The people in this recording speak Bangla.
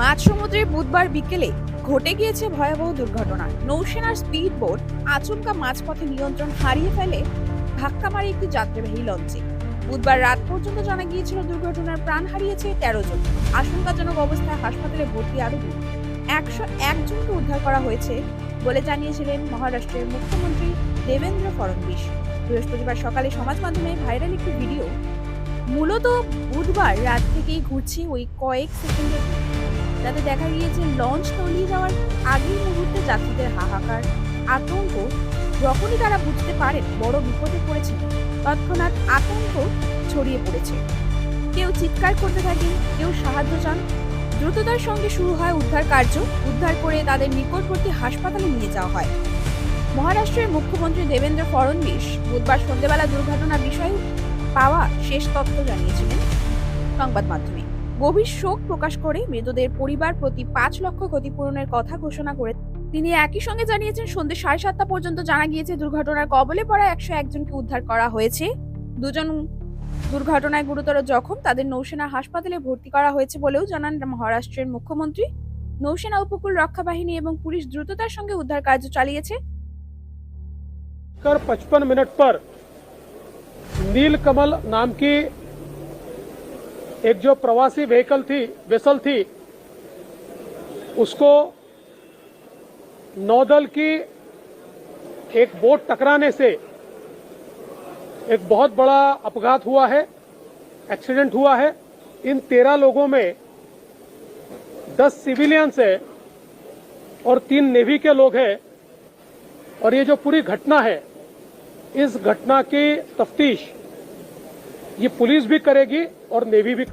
মাঝ সমুদ্রে বুধবার বিকেলে ঘটে গিয়েছে ভয়াবহ দুর্ঘটনা। নৌসেনার স্পিড বোট আচমকা মাঝপথে নিয়ন্ত্রণ হারিয়ে ফেলে ধাক্কা মারে একটি যাত্রীবাহী লঞ্চে। বুধবার রাত পর্যন্ত জানা গিয়েছিল দুর্ঘটনার প্রাণ হারিয়েছে তেরো জন। আশঙ্কাজনক অবস্থায় হাসপাতালে ভর্তি আরও দুই একশো একজনকে উদ্ধার করা হয়েছে বলে জানিয়েছিলেন মহারাষ্ট্রের মুখ্যমন্ত্রী দেবেন্দ্র ফডণবীস বৃহস্পতিবার সকালে সমাজ মাধ্যমে ভাইরাল একটি ভিডিও। মূলত বুধবার রাত থেকেই ঘুরছে ওই কয়েক সেকেন্ডের যাতে দেখা গিয়েছে লঞ্চ তলিয়ে যাওয়ার আগেই মুহূর্তে যাত্রীদের হাহাকার, আতঙ্ক যখনই তারা বুঝতে পারেন বড় বিপদে পড়েছে, তৎক্ষণাৎ আতঙ্ক ছড়িয়ে পড়েছে। কেউ চিৎকার করতে থাকেন, কেউ সাহায্য চান। দ্রুততার সঙ্গে শুরু হয় উদ্ধার কার্য, উদ্ধার করে তাদের নিকটবর্তী হাসপাতালে নিয়ে যাওয়া হয়। মহারাষ্ট্রের মুখ্যমন্ত্রী দেবেন্দ্র ফডণবীস বুধবার সন্ধ্যেবেলা দুর্ঘটনার বিষয়ে পাওয়া শেষ তথ্য জানিয়েছিলেন সংবাদ মাধ্যমে। গভীর শোক প্রকাশ করে মৃতদের পরিবার প্রতি পাঁচ লক্ষ ক্ষতিপূরণের কথা ঘোষণা করে তিনি একই সঙ্গে জানিয়েছেন সন্ধ্যে সাড়ে সাতটা পর্যন্ত জানা গিয়েছে দুর্ঘটনার কবলে পড়া একশো একজনকে উদ্ধার করা হয়েছে দুজন দুর্ঘটনায় গুরুতর জখম তাদের নৌসেনা হাসপাতালে ভর্তি করা হয়েছে বলেও জানান মহারাষ্ট্রের মুখ্যমন্ত্রী নৌসেনা উপকূল রক্ষা বাহিনী এবং পুলিশ দ্রুততার সঙ্গে উদ্ধার কার্য চালিয়েছে कर पचपन मिनट पर नीलकमल नाम की एक जो प्रवासी व्हीकल थी वेसल थी, उसको नौदल की एक बोट टकराने से एक बहुत बड़ा अपघात हुआ है एक्सीडेंट हुआ है। इन तेरह लोगों में दस सिविलियंस है और तीन नेवी के लोग हैं। और ये जो पूरी घटना है, इस घटना की तफ्तीश ये पुलिस भी करेगी और नेवी भी करेगी।